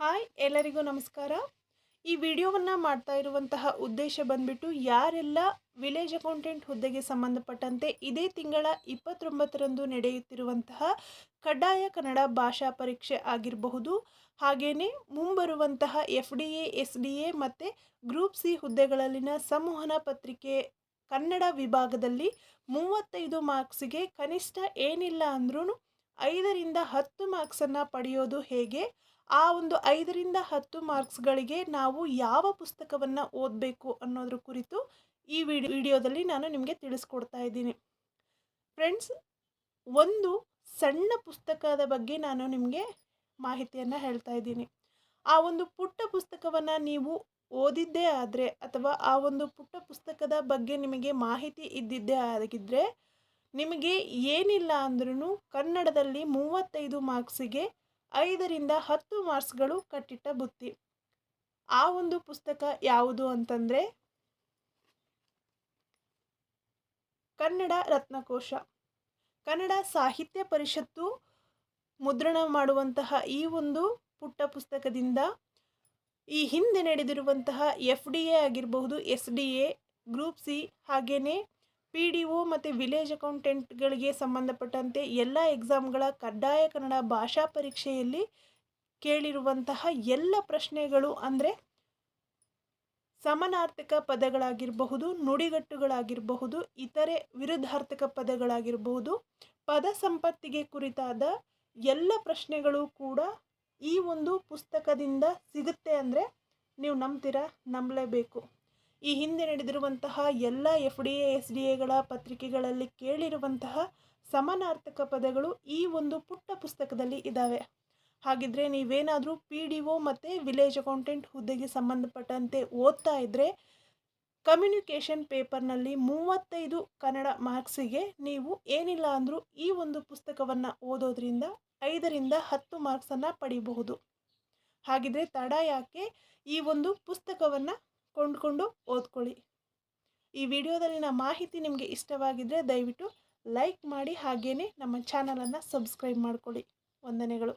Hi, ಎಲ್ಲರಿಗೂ ನಮಸ್ಕಾರ. ಈ ವಿಡಿಯೋವನ್ನು ಮಾಡ್ತಾ ಇರುವಂತಹ ಉದ್ದೇಶ ಬಂದ್ಬಿಟ್ಟು ಯಾರೆಲ್ಲ ವಿಲೇಜ್ ಅಕೌಂಟೆಂಟ್ ಹುದ್ದೆಗೆ ಸಂಬಂಧಪಟ್ಟಂತೆ ಇದೇ ತಿಂಗಳ ಇಪ್ಪತ್ತೊಂಬತ್ತರಂದು ನಡೆಯುತ್ತಿರುವಂತಹ ಕಡ್ಡಾಯ ಕನ್ನಡ ಭಾಷಾ ಪರೀಕ್ಷೆ ಆಗಿರಬಹುದು ಹಾಗೆಯೇ ಮುಂಬರುವಂತಹ F D A, S D A ಮತ್ತು ಗ್ರೂಪ್ ಸಿ ಹುದ್ದೆಗಳಲ್ಲಿನ ಸಂವಹನ ಪತ್ರಿಕೆ ಕನ್ನಡ ವಿಭಾಗದಲ್ಲಿ ಮೂವತ್ತೈದು ಮಾರ್ಕ್ಸಿಗೆ ಕನಿಷ್ಠ ಏನಿಲ್ಲ ಅಂದ್ರೂ ಐದರಿಂದ ಹತ್ತು ಮಾರ್ಕ್ಸನ್ನು ಪಡೆಯೋದು ಹೇಗೆ? ಆ ಒಂದು ಐದರಿಂದ ಹತ್ತು ಮಾರ್ಕ್ಸ್ಗಳಿಗೆ ನಾವು ಯಾವ ಪುಸ್ತಕವನ್ನು ಓದಬೇಕು ಅನ್ನೋದ್ರ ಕುರಿತು ಈ ವಿಡಿ, ವಿಡಿಯೋದಲ್ಲಿ ನಾನು ನಿಮಗೆ ತಿಳಿಸ್ಕೊಡ್ತಾ ಇದ್ದೀನಿ. ಫ್ರೆಂಡ್ಸ್, ಒಂದು ಸಣ್ಣ ಪುಸ್ತಕದ ಬಗ್ಗೆ ನಾನು ನಿಮಗೆ ಮಾಹಿತಿಯನ್ನು ಹೇಳ್ತಾ ಇದ್ದೀನಿ. ಆ ಒಂದು ಪುಟ್ಟ ಪುಸ್ತಕವನ್ನು ನೀವು ಓದಿದ್ದೇ ಆದರೆ ಅಥವಾ ಆ ಒಂದು ಪುಟ್ಟ ಪುಸ್ತಕದ ಬಗ್ಗೆ ನಿಮಗೆ ಮಾಹಿತಿ ಇದ್ದಿದ್ದೇ ಆಗಿದ್ದರೆ ನಿಮಗೆ ಏನಿಲ್ಲ ಅಂದ್ರೂ ಕನ್ನಡದಲ್ಲಿ ಮೂವತ್ತೈದು ಮಾರ್ಕ್ಸಿಗೆ ಐದರಿಂದ ಹತ್ತು ಮಾರ್ಕ್ಸ್ಗಳು ಕಟ್ಟಿಟ್ಟ ಬುತ್ತಿ. ಆ ಒಂದು ಪುಸ್ತಕ ಯಾವುದು ಅಂತಂದರೆ, ಕನ್ನಡ ರತ್ನಕೋಶ. ಕನ್ನಡ ಸಾಹಿತ್ಯ ಪರಿಷತ್ತು ಮುದ್ರಣ ಮಾಡುವಂತಹ ಈ ಒಂದು ಪುಟ್ಟ ಪುಸ್ತಕದಿಂದ ಈ ಹಿಂದೆ ನಡೆದಿರುವಂತಹ ಎಫ್ ಡಿ ಎ ಆಗಿರಬಹುದು S D A group C ಹಾಗೆಯೇ ಪಿ ಡಿ ಒ ಮತ್ತು ವಿಲೇಜ್ ಅಕೌಂಟೆಂಟ್ಗಳಿಗೆ ಸಂಬಂಧಪಟ್ಟಂತೆ ಎಲ್ಲ ಎಕ್ಸಾಮ್ಗಳ ಕಡ್ಡಾಯ ಕನ್ನಡ ಭಾಷಾ ಪರೀಕ್ಷೆಯಲ್ಲಿ ಕೇಳಿರುವಂತಹ ಎಲ್ಲ ಪ್ರಶ್ನೆಗಳು ಅಂದರೆ ಸಮನಾರ್ಥಕ ಪದಗಳಾಗಿರಬಹುದು, ನುಡಿಗಟ್ಟುಗಳಾಗಿರಬಹುದು, ಇತರೆ ವಿರುದ್ಧಾರ್ಥಕ ಪದಗಳಾಗಿರಬಹುದು, ಪದ ಸಂಪತ್ತಿಗೆ ಕುರಿತಾದ ಎಲ್ಲ ಪ್ರಶ್ನೆಗಳು ಕೂಡ ಈ ಒಂದು ಪುಸ್ತಕದಿಂದ ಸಿಗುತ್ತೆ ಅಂದರೆ ನೀವು ನಂಬ್ತೀರಾ? ನಂಬಲೇಬೇಕು. ಈ ಹಿಂದೆ ನಡೆದಿರುವಂತಹ ಎಲ್ಲ F D A, S D ಎಗಳ ಪತ್ರಿಕೆಗಳಲ್ಲಿ ಕೇಳಿರುವಂತಹ ಸಮಾನಾರ್ಥಕ ಪದಗಳು ಈ ಒಂದು ಪುಟ್ಟ ಪುಸ್ತಕದಲ್ಲಿ ಇದ್ದಾವೆ ಹಾಗಿದ್ರೆ ನೀವೇನಾದರೂ ಪಿ ಡಿ ಒ ಮತ್ತು ವಿಲೇಜ್ ಅಕೌಂಟೆಂಟ್ ಹುದ್ದೆಗೆ ಸಂಬಂಧಪಟ್ಟಂತೆ ಓದ್ತಾ ಇದ್ದರೆ ಕಮ್ಯುನಿಕೇಷನ್ ಪೇಪರ್ನಲ್ಲಿ ಮೂವತ್ತೈದು ಕನ್ನಡ ಮಾರ್ಕ್ಸಿಗೆ ನೀವು ಏನಿಲ್ಲ ಅಂದರೂ ಈ ಒಂದು ಪುಸ್ತಕವನ್ನು ಓದೋದ್ರಿಂದ ಐದರಿಂದ ಹತ್ತು ಮಾರ್ಕ್ಸನ್ನು ಪಡಿಬಹುದು. ಹಾಗಿದ್ರೆ ತಡ ಯಾಕೆ ಈ ಒಂದು ಪುಸ್ತಕವನ್ನು ಕೊಂಡ್ಕೊಂಡು ಓದ್ಕೊಳ್ಳಿ. ಈ ವಿಡಿಯೋದಲ್ಲಿನ ಮಾಹಿತಿ ನಿಮಗೆ ಇಷ್ಟವಾಗಿದ್ದರೆ ದಯವಿಟ್ಟು ಲೈಕ್ ಮಾಡಿ ಹಾಗೇ ನಮ್ಮ ಚಾನಲನ್ನು ಸಬ್ಸ್ಕ್ರೈಬ್ ಮಾಡಿಕೊಳ್ಳಿ. ವಂದನೆಗಳು.